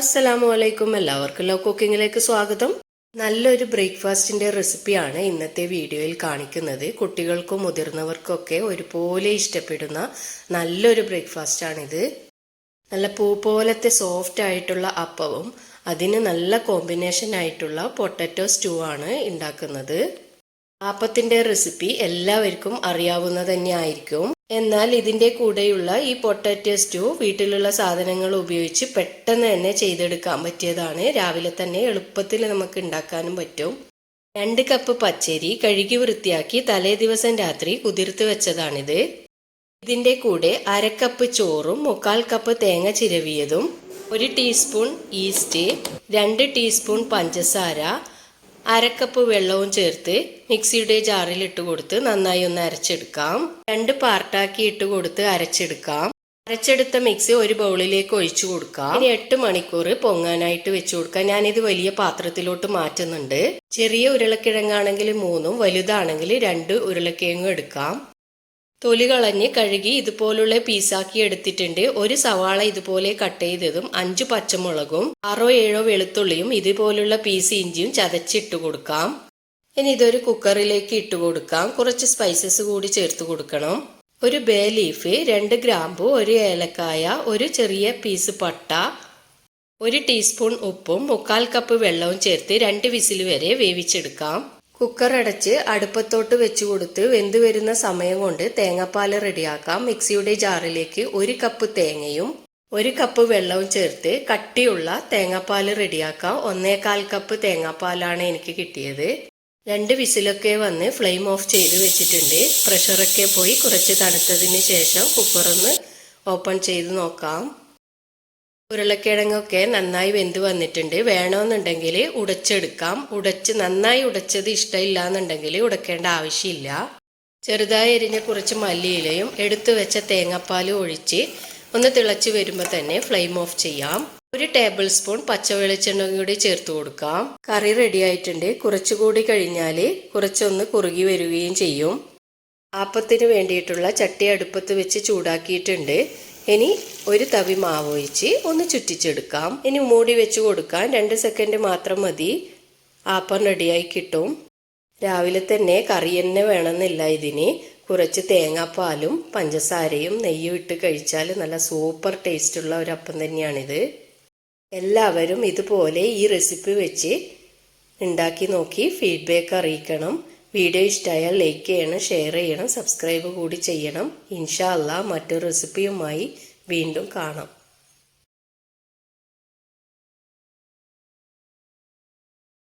അസ്സലാമു അലൈക്കും എല്ലാവർക്കും ലോ കുക്കിങ്ങിലേക്ക് സ്വാഗതം. നല്ലൊരു ബ്രേക്ക്ഫാസ്റ്റിന്റെ റെസിപ്പിയാണ് ഇന്നത്തെ വീഡിയോയിൽ കാണിക്കുന്നത്. കുട്ടികൾക്കും മുതിർന്നവർക്കൊക്കെ ഒരുപോലെ ഇഷ്ടപ്പെടുന്ന നല്ലൊരു ബ്രേക്ക്ഫാസ്റ്റാണിത്. നല്ല പൂ പോലത്തെ സോഫ്റ്റ് ആയിട്ടുള്ള അപ്പവും അതിന് നല്ല കോമ്പിനേഷൻ ആയിട്ടുള്ള പൊട്ടറ്റോ സ്റ്റൂ ആണ് ഉണ്ടാക്കുന്നത്. ആപ്പത്തിന്റെ റെസിപ്പി എല്ലാവർക്കും അറിയാവുന്ന തന്നെ ആയിരിക്കും എന്നാൽ ഇതിന്റെ കൂടെയുള്ള ഈ പൊട്ടാറ്റോ സ്റ്റൂ വീട്ടിലുള്ള സാധനങ്ങൾ ഉപയോഗിച്ച് പെട്ടെന്ന് തന്നെ ചെയ്തെടുക്കാൻ പറ്റിയതാണ്. രാവിലെ തന്നെ എളുപ്പത്തിൽ നമുക്ക് ഉണ്ടാക്കാനും പറ്റും. രണ്ട് കപ്പ് പച്ചരി കഴുകി വൃത്തിയാക്കി തലേ ദിവസം രാത്രി കുതിർത്ത് വെച്ചതാണിത്. ഇതിന്റെ കൂടെ അരക്കപ്പ് ചോറും മുക്കാൽ കപ്പ് തേങ്ങ ചിരവിയതും ഒരു ടീസ്പൂൺ ഈസ്റ്റ് രണ്ട് ടീസ്പൂൺ പഞ്ചസാര അരക്കപ്പ് വെള്ളവും ചേർത്ത് മിക്സിയുടെ ജാറിൽ ഇട്ട് കൊടുത്ത് നന്നായി ഒന്ന് അരച്ചെടുക്കാം. രണ്ട് പാർട്ടാക്കി ഇട്ട് കൊടുത്ത് അരച്ചെടുക്കാം. അരച്ചെടുത്ത മിക്സി ഒരു ബൗളിലേക്ക് ഒഴിച്ചു കൊടുക്കാം. ഇനി എട്ട് മണിക്കൂർ പൊങ്ങാനായിട്ട് വെച്ചു കൊടുക്കാം. ഞാനിത് വലിയ പാത്രത്തിലോട്ട് മാറ്റുന്നുണ്ട്. ചെറിയ ഉരുളക്കിഴങ്ങാണെങ്കിൽ മൂന്നും വലുതാണെങ്കിൽ രണ്ട് ഉരുളക്കിഴങ്ങും എടുക്കാം. തൊലി കളഞ്ഞ് കഴുകി ഇതുപോലുള്ള പീസാക്കി എടുത്തിട്ടുണ്ട്. ഒരു സവാള ഇതുപോലെ കട്ട് ചെയ്തതും അഞ്ച് പച്ചമുളകും ആറോ ഏഴോ വെളുത്തുള്ളിയും ഇതുപോലുള്ള പീസ് ഇഞ്ചിയും ചതച്ചിട്ട് കൊടുക്കാം. ഇനി ഇതൊരു കുക്കറിലേക്ക് ഇട്ട് കൊടുക്കാം. കുറച്ച് സ്പൈസസ് കൂടി ചേർത്ത് കൊടുക്കണം. ഒരു ബേ ലീഫ് രണ്ട് ഗ്രാമ്പു ഒരു ഏലക്കായ ഒരു ചെറിയ പീസ് പട്ട ഒരു ടീസ്പൂൺ ഉപ്പും മുക്കാൽ കപ്പ് വെള്ളവും ചേർത്ത് രണ്ട് വിസിൽ വരെ വേവിച്ചെടുക്കാം. കുക്കർ അടച്ച് അടുപ്പത്തോട്ട് വെച്ചു കൊടുത്ത് വെന്ത് വരുന്ന സമയം കൊണ്ട് തേങ്ങാപ്പാൽ റെഡിയാക്കാം. മിക്സിയുടെ ജാറിലേക്ക് ഒരു കപ്പ് തേങ്ങയും ഒരു കപ്പ് വെള്ളവും ചേർത്ത് കട്ടിയുള്ള തേങ്ങാപ്പാൽ റെഡിയാക്കാം. ഒന്നേകാൽ കപ്പ് തേങ്ങാപ്പാലാണ് എനിക്ക് കിട്ടിയത്. രണ്ട് വിസിലൊക്കെ വന്ന് ഫ്ലെയിം ഓഫ് ചെയ്ത് വെച്ചിട്ടുണ്ട്. പ്രഷറൊക്കെ പോയി കുറച്ച് തണുത്തതിന് ശേഷം കുക്കറൊന്ന് ഓപ്പൺ ചെയ്ത് നോക്കാം. ഉരുളക്കിഴങ്ങൊക്കെ നന്നായി വെന്ത് വന്നിട്ടുണ്ട്. വേണമെന്നുണ്ടെങ്കിൽ ഉടച്ചെടുക്കാം. ഉടച്ച് നന്നായി ഉടച്ചത് ഇഷ്ടമില്ല എന്നുണ്ടെങ്കിൽ ഉടക്കേണ്ട ആവശ്യമില്ല. ചെറുതായി എരിഞ്ഞ കുറച്ച് മല്ലിയിലയും എടുത്തു വെച്ച തേങ്ങാപ്പാൽ ഒഴിച്ച് ഒന്ന് തിളച്ച് വരുമ്പോൾ തന്നെ ഫ്ലെയിം ഓഫ് ചെയ്യാം. ഒരു ടേബിൾ സ്പൂൺ പച്ച വെളിച്ചെണ്ണ കൂടി ചേർത്ത് കൊടുക്കാം. കറി റെഡി ആയിട്ടുണ്ട്. കുറച്ചുകൂടി കഴിഞ്ഞാൽ കുറച്ചൊന്ന് കുറുകി വരികയും ചെയ്യും. ആപ്പത്തിന് വേണ്ടിയിട്ടുള്ള ചട്ടി അടുപ്പത്ത് വെച്ച് ചൂടാക്കിയിട്ടുണ്ട്. ഇനി ഒരു തവി മാവ് ഒഴിച്ച് ഒന്ന് ചുറ്റിച്ചെടുക്കാം. ഇനി മൂടി വെച്ച് കൊടുക്കാൻ രണ്ട് സെക്കൻഡ് മാത്രം മതി. ആപ്പം റെഡിയായി കിട്ടും. രാവിലെ തന്നെ കറി തന്നെ വേണമെന്നില്ല ഇതിന്. കുറച്ച് തേങ്ങാപ്പാലും പഞ്ചസാരയും നെയ്യും ഇട്ട് കഴിച്ചാൽ നല്ല സൂപ്പർ ടേസ്റ്റുള്ള ഒരു അപ്പം തന്നെയാണിത്. എല്ലാവരും ഇതുപോലെ ഈ റെസിപ്പി വെച്ച് ഉണ്ടാക്കി നോക്കി ഫീഡ്ബാക്ക് അറിയിക്കണം. വീഡിയോ ഇഷ്ടമായാൽ ലൈക്ക് ചെയ്യണം ഷെയർ ചെയ്യണം സബ്സ്ക്രൈബ് കൂടി ചെയ്യണം. ഇൻഷാ അല്ലാ മറ്റൊരു റെസിപ്പിയുമായി വീണ്ടും കാണാം.